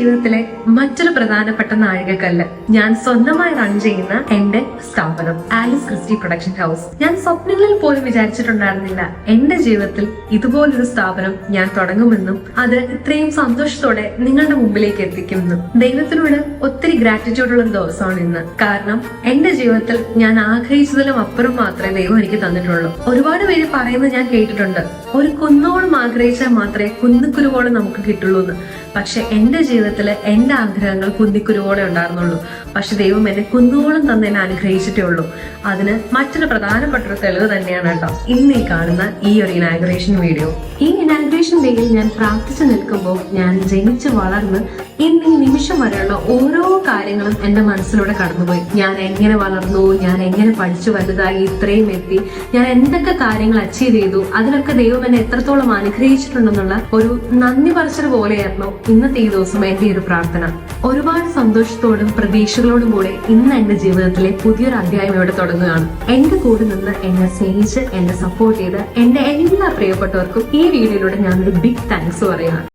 ജീവിതത്തിലെ മറ്റൊരു പ്രധാനപ്പെട്ട നാഴികക്കല്ല് ഞാൻ സ്വന്തമായി റൺ ചെയ്യുന്ന എന്റെ സ്ഥാപനം ആലിസ് ക്രിസ്റ്റി പ്രൊഡക്ഷൻ ഹൗസ്. ഞാൻ സ്വപ്നങ്ങളിൽ പോലും വിചാരിച്ചിട്ടുണ്ടായിരുന്നില്ല. എന്റെ ജീവിതത്തിൽ ഇതുപോലൊരു സ്ഥാപനം ഞാൻ തുടങ്ങുമെന്നും അത് ഇത്രയും സന്തോഷത്തോടെ നിങ്ങളുടെ മുമ്പിലേക്ക് എത്തിക്കുമെന്നും. ദൈവത്തിനോട് ഒത്തിരി ഗ്രാറ്റിറ്റ്യൂഡ് ഉള്ള ദിവസമാണ് ഇന്ന്. കാരണം എന്റെ ജീവിതത്തിൽ ഞാൻ ആഗ്രഹിച്ചതിലും അപ്പുറം മാത്രമേ ദൈവം എനിക്ക് തന്നിട്ടുള്ളൂ. ഒരുപാട് പേര് പറയുന്നത് ഞാൻ കേട്ടിട്ടുണ്ട്. ഒരു കുന്നോളം ആഗ്രഹിച്ചാൽ മാത്രമേ കുന്നിക്കുരുവോളം നമുക്ക് കിട്ടുള്ളൂ എന്ന്. പക്ഷെ എന്റെ ജീവിതത്തിൽ എന്റെ ആഗ്രഹങ്ങൾ കുന്നിക്കുരുവോളം ഉണ്ടായിരുന്നുള്ളൂ. പക്ഷെ ദൈവം എന്നെ കുന്നോളം തന്നെ എന്നെ അനുഗ്രഹിച്ചിട്ടേ ഉള്ളൂ. അതിന് മറ്റൊരു പ്രധാനപ്പെട്ട ഒരു തെളിവ് തന്നെയാണ് കേട്ടോ. ഇന്ന് ഈ കാണുന്ന ഈ ഒരു ഇനാഗ്രേഷൻ വീഡിയോ ഈ ഇനാഗ്രേഷൻ ഡേയിൽ ഞാൻ പ്രാർത്ഥിച്ചു നിൽക്കുമ്പോൾ ഞാൻ ജനിച്ചു വളർന്ന് ഇന്ന് ഈ നിമിഷം വരെയുള്ള ഓരോ കാര്യങ്ങളും എന്റെ മനസ്സിലൂടെ കടന്നുപോയി. ഞാൻ എങ്ങനെ വളർന്നു? ഞാൻ എങ്ങനെ പഠിച്ചു? വലുതായി? ഇത്രയും എത്തി. ഞാൻ എന്തൊക്കെ കാര്യങ്ങൾ അച്ചീവ് ചെയ്തു? അതിനൊക്കെ ദൈവം എന്നെ എത്രത്തോളം അനുഗ്രഹിച്ചിട്ടുണ്ടെന്നുള്ള ഒരു നന്ദി പറച്ചത് പോലെയായിരുന്നു ഇന്നത്തെ ഈ ദിവസം എന്റെ ഒരു പ്രാർത്ഥന. ഒരുപാട് സന്തോഷത്തോടും പ്രതീക്ഷകളോടും കൂടെ ഇന്ന് എന്റെ ജീവിതത്തിലെ പുതിയൊരു അധ്യായം ഇവിടെ തുടങ്ങുകയാണ്. എന്റെ കൂടെ നിന്ന് എന്നെ സ്നേഹിച്ച് എന്നെ സപ്പോർട്ട് ചെയ്ത് എന്റെ എല്ലാ പ്രിയപ്പെട്ടവർക്കും ഈ വീഡിയോയിലൂടെ ഞാനൊരു ബിഗ് താങ്ക്സ് പറയുകയാണ്.